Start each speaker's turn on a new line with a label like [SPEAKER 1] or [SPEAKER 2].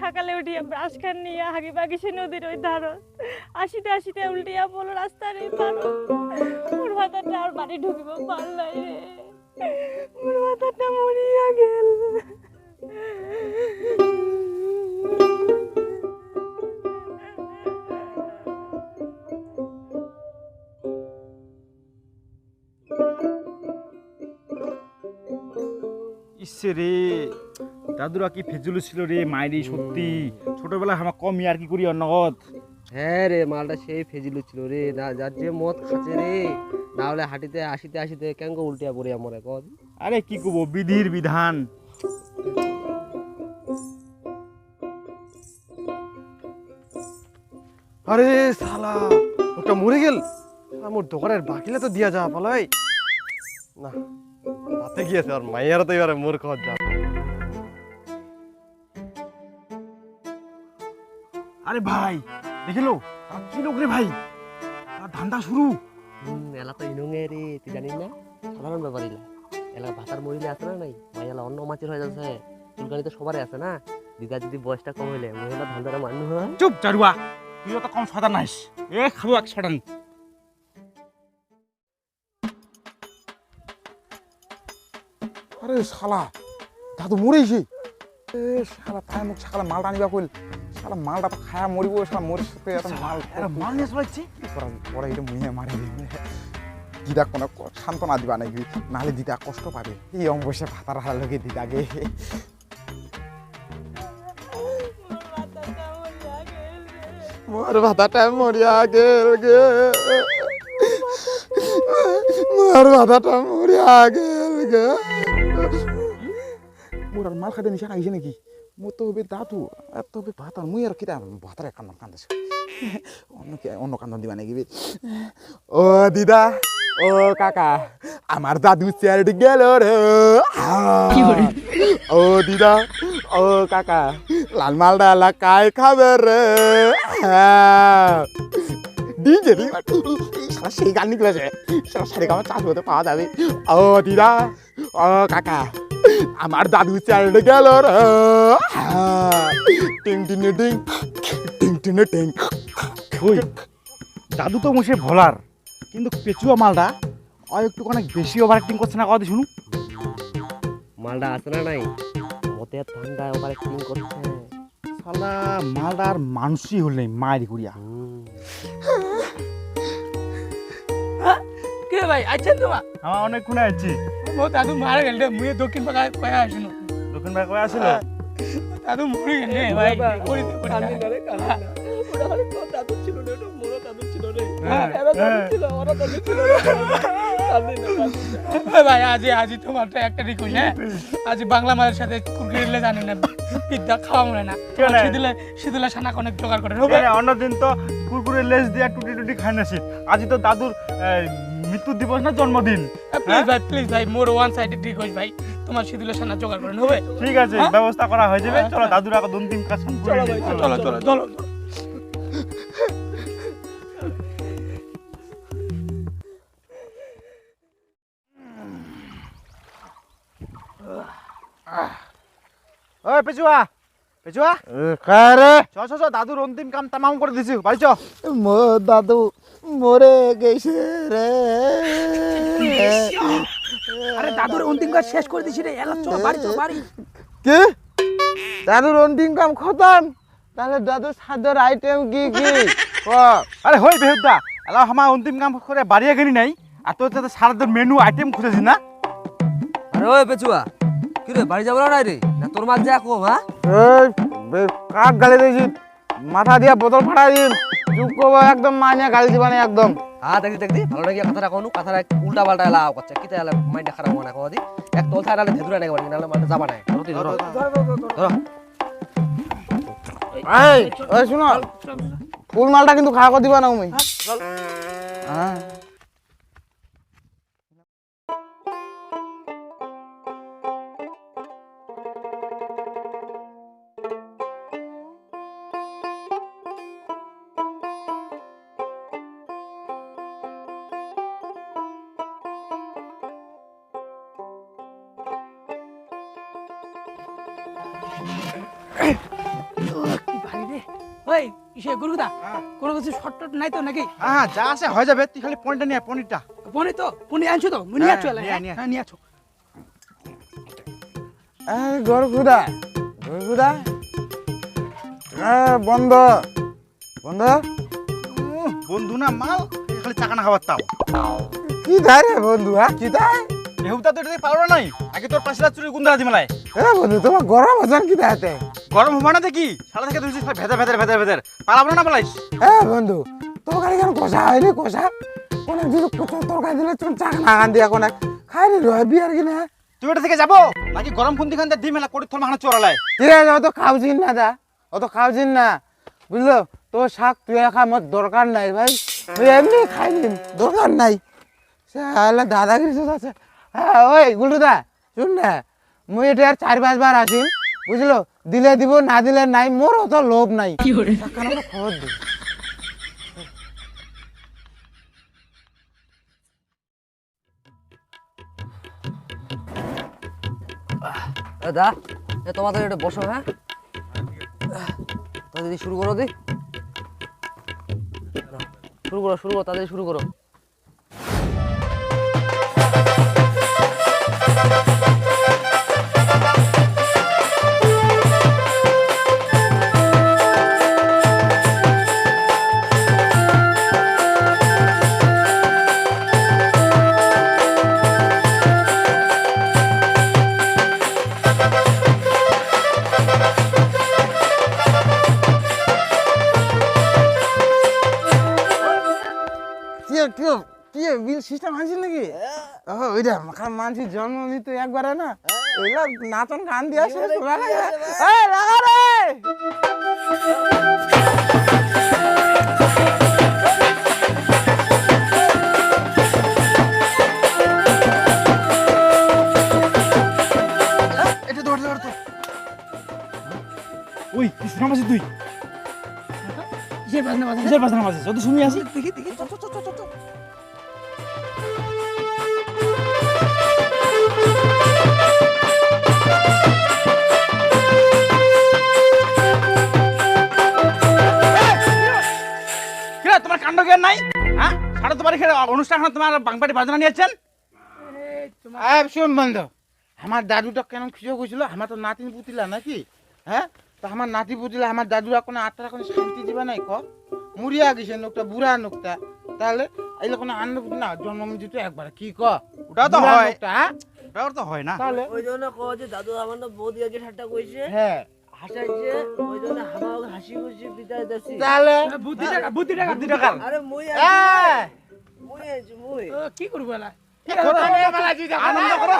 [SPEAKER 1] সকালে উঠিয়া ব্রাশ খান নিয়ে হাগি বাগি সে নদীর ওই ধারো। আসিতে আসিতে উল্টিয়া বলো রাস্তার এই পারো। মোর ভাতারটা আর বাড়ি ঢুকিব পারলাই রে। মোর ভাতারটা মরিয়া গেল।
[SPEAKER 2] ইসে রে দাদুরা কি ফেজুলু ছিল রে মায়েরি সত্যি? ছোটবেলায় আমার কম আর কি করি অন্নগত
[SPEAKER 3] হ্যাঁ রে মালটা সেই ফেজিলু ছিল রে। না যার যে মদ খাচ্ছে রে না হলে হাঁটিতে আসিতে আসিতে কেন গো উল্টিয়া পড়ে আমার এখন
[SPEAKER 2] আরে কি করব বিধির বিধান।
[SPEAKER 4] আরে শালা ওটা মরে গেল। আমার দোকানের বাকিলে তো দিয়া যা পালাই। না তাতে গিয়েছে আর মাইয়ারা তো এবারে মোর খাওয়ার যা
[SPEAKER 2] আরে ভাই দেখিলো আর কি লোক রে ভাই? আর ধান্দা শুরু।
[SPEAKER 3] এলা তো ইনুঙে রে তুই জানিস না? সাধারণ ব্যাপার ইলা এলা ভাতার মরিলে আছে না নাই? মাইয়ালা অন্য মাছের হয়ে যাচ্ছে। চুলকানি তো সবারই আছে না? দিদা যদি বয়সটা কম হইলে মহিলা ধান্দারা মানুষ হয়?
[SPEAKER 2] চুপ চারুয়া তুই তো কম সাদা নাইস। এ খাব এক ছড়ান
[SPEAKER 5] আরে শালা দাদু মরেছে এ শালা তাই মুখ শালা মালটা আনিবা কইল। শালা মালটা খায়া মরিব শালা মরিস সাথে এত মাল
[SPEAKER 2] আরে মাল নিয়ে চলাইছে
[SPEAKER 5] পরে এটা মুইয়া মারি দিদা কোনো ক- সান্ত্বনা দিবা নাকি? নাহলে দিদা কষ্ট পাবে। এই অম্বসে ভাতার হালকে দিদাকে। মোর ভাতাটা মরিয়া গেল গে। মোর ভাতাটা মরিয়া গেল গে। মোর আর মাল খাইতে নিশান আইছে নাকি? তো হবে দাদু আর তো হবে ভাতার মুই আর কিটা ভাতার কান্দন কান্দাছে? অন্য কি অন্য কান্দন দিবা নাকি? ও দিদা ও কাকা আমার দাদু চেয়ার গেল রে। ও দিদা ও কাকা লাল মাল ডালা কাই খাবে রে। ডিজে সারা সেই গান নিকলেছে সারা সারে গামা চাষ হতে পাওয়া যাবে। ও দিদা ও কাকা আমার দাদু চেয়ার গেল রে। টিং টিং টিং টিং টিং টিং
[SPEAKER 2] ওই দাদু তো মুসে ভোলার। কিন্তু পেচুয়া মালটা আর একটু অনেক বেশি ওভার অ্যাক্টিং করছে না কথা শুনু
[SPEAKER 3] মালটা আছে না নাই? মতের ঠান্ডায় ওবার একটিং করছে।
[SPEAKER 2] শালা মালটা আর মানুষই হল নাই মায়ের করিয়া
[SPEAKER 6] কে ভাই আছেন তোমা?
[SPEAKER 2] আমার অনেক কোনে আছে।
[SPEAKER 6] মো দাদু মারা গেল মুয়ে দক্ষিণ পাকা কয়া আসুন
[SPEAKER 2] দক্ষিণ ভাই কয়ে আসছিল
[SPEAKER 6] দাদু মরে গেল রে ভাই করি।
[SPEAKER 2] হ্যাঁ, হ্যাঁ।
[SPEAKER 6] ভাই আজি আজি একটা রিকোয়েস্ট হ্যাঁ। আজি বাংলা মায়ের সাথে কুরকুরিলে জানি না বিদ্যা খাওয়া মনে না? শীতলে শীতলে সানা অনেক জোগাড় করে
[SPEAKER 2] অন্যদিন তো কুরকুরে লেজ দিয়া টুটি টুটি খাই নাছি আজি তো দাদুর মৃত্যু দিবস না জন্মদিন?
[SPEAKER 6] প্লিজ ভাই প্লিজ ভাই মোর ওয়ান সাইডেড রিকোয়েস্ট ভাই। তোমার শীতলে সানা জোগাড় করেন হবে?
[SPEAKER 2] ঠিক আছে
[SPEAKER 6] হ্যাঁ?
[SPEAKER 2] ব্যবস্থা করা হয়ে যাবে। চলো দাদুর আগে দুন তিন কাজ
[SPEAKER 6] চলো চলো চলো চলো।
[SPEAKER 2] ওই পেচুয়া! পেচুয়া
[SPEAKER 5] কারে
[SPEAKER 2] চ চ চ দাদুর অন্তিম কাম তামাম করে দিছি বাড়ি চ।
[SPEAKER 5] মো দাদু মরে গেছে রে।
[SPEAKER 6] আরে দাদুর অন্তিম কাজ শেষ করে দিছি রে এলা চল বাড়ি চল বাড়ি।
[SPEAKER 5] কি? দাদুর অন্তিম কাম খতম? তাহলে দাদুর সাদের আইটেম কি কি? ক।
[SPEAKER 2] আরে হই বেহুদা এলা আমার অন্তিম কাম করে বাড়িয়ে গেলি নাই আর তোর সাথে সারাদিন মেনু আইটেম খুঁজেছি না?
[SPEAKER 3] আরে ওই পেচুয়া কি রে বাড়ি যাব না রে? তোর মাছ যা কম হ্যাঁ?
[SPEAKER 5] এই বে গালি দিয়েছি? মাথা দিয়া বোতল ফাটাই দিন। চুপ করব একদম মানিয়া গালি দিবা না একদম।
[SPEAKER 3] হ্যাঁ দেখি দেখি ভালো নাকি কথাটা কোন কথাটা উল্টা পাল্টা এলা করছে। কিতা এলা মাইন্ডটা খারাপ মনে কোদি এক তোল থাকা নালে ধেদুরা নাকি নালে মালটা যাবা নাই ধরো তুই ধরো। ধরো।
[SPEAKER 5] এই শুনো। ফুল মালটা কিন্তু খাওয়া করে দিবা না তুমি। হ্যাঁ।
[SPEAKER 6] গুরুদা কোনো কিছু শর্ট টট নাই তো নাকি?
[SPEAKER 2] হ্যাঁ যা আছে হয়ে যাবে তুই খালি পয়েন্টটা নিয়ে পনিরটা।
[SPEAKER 6] পনি তো পনি আনছো তো? মুনি
[SPEAKER 2] হ্যাঁ,
[SPEAKER 6] আছো
[SPEAKER 2] নিয়ে আয়,
[SPEAKER 6] হ্যাঁ নিয়ে আছো।
[SPEAKER 7] গরগুদা গরগুদা বন্ধ বন্ধ।
[SPEAKER 2] বন্ধু না মাল খালি চাকানা খাবার তাও।
[SPEAKER 7] কি দেয় রে বন্ধু হ্যাঁ কি দেয়
[SPEAKER 2] এহুতা তো এটা পারো নাই। আগে তোর পাশে চুরি গুন্ডা দি মেলায়।
[SPEAKER 7] এ বন্ধু তোমার গরম হচ্ছেন কি দেয়তে
[SPEAKER 2] গরম হবা না দেখি। সারা থেকে তুই ভেতর ভেতর ভেতর ভেতর পালাবো না পালাইস
[SPEAKER 7] এ বন্ধু তরকারি কেন কষা হয়নি? কষা? কোন যদি তরকারি দিলে তুমি চাক নাগান দিয়া কোন খাইনি রয় বিয়ার কিনা?
[SPEAKER 2] তুই ওটা থেকে যাব? নাকি গরম খুন্তি খান দি মেলা করি তোর মাখানা চোরালায়।
[SPEAKER 7] ঠিক আছে অত খাওছিন না দা অত খাওছিন না। বুঝলো? তোর শাক তুই একা আমার দরকার নাই ভাই। তুই এমনি খাই নিন দরকার নাই। সালা দাদাগিরি আছে। হ্যাঁ ওই গুলুদা শুন না মুই এটা আর চার পাঁচবার আসিম বুঝলো? দিলে দিব না দিলে নাই মোর অত লোভ নাই। খবর দিই
[SPEAKER 3] দা এ তোমাদের এটা বসো হ্যাঁ? তা দিদি শুরু করো দি। শুরু করো শুরু করো তাদের শুরু করো।
[SPEAKER 7] কি বিল সিস্টেম আনছিস নাকি? ও ওইটা খারাপ মানসির জন্ম নিতে একবারে না। নাচন গান দিয়ে আসে লাগা রে!
[SPEAKER 2] এটা ধর ধর ওই মাসি তুই?
[SPEAKER 6] কিসের বাজনা বাজনা।
[SPEAKER 2] কিসের বাজনা মাসি যদি শুনি আসি।
[SPEAKER 6] দেখি দেখি।
[SPEAKER 2] সাড়ে তোমার এখানে অনুষ্ঠান তোমার বাংপাটি বাজনা নিয়েছেন?
[SPEAKER 7] বন্ধ আমার দাদুটা কেন খুঁজে গেছিল আমার তো নাতিন পুতিলা নাকি? হ্যাঁ? তো আমার নাতি পুতিলা আমার দাদুরা কোনো আত্মারা কোনো শান্তি দিবা নাই ক মুড়িয়া গেছে লোকটা বুড়া লোকটা। তাহলে এইগুলো কোনো আনন্দ না জন্ম দিত একবার কি ক
[SPEAKER 2] ওটা তো হয়।
[SPEAKER 7] লোকটা, হ্যাঁ?
[SPEAKER 2] তো হয় না।
[SPEAKER 7] তাহলে?
[SPEAKER 3] ওই জন্য কও যে দাদু আমার না বৌদি আগে ঠাট্টা কইছে।
[SPEAKER 7] হ্যাঁ।
[SPEAKER 3] হাসাইছে ওই জন্য আমাকে হাসি খুশি বিদায় দিছি।
[SPEAKER 7] তাহলে
[SPEAKER 6] বুদ্ধি টাকা বুদ্ধি টাকা
[SPEAKER 2] বুদ্ধি টাকার
[SPEAKER 3] আরে মুই মুই মুই।
[SPEAKER 6] কি করব এলা?
[SPEAKER 2] আনন্দ করো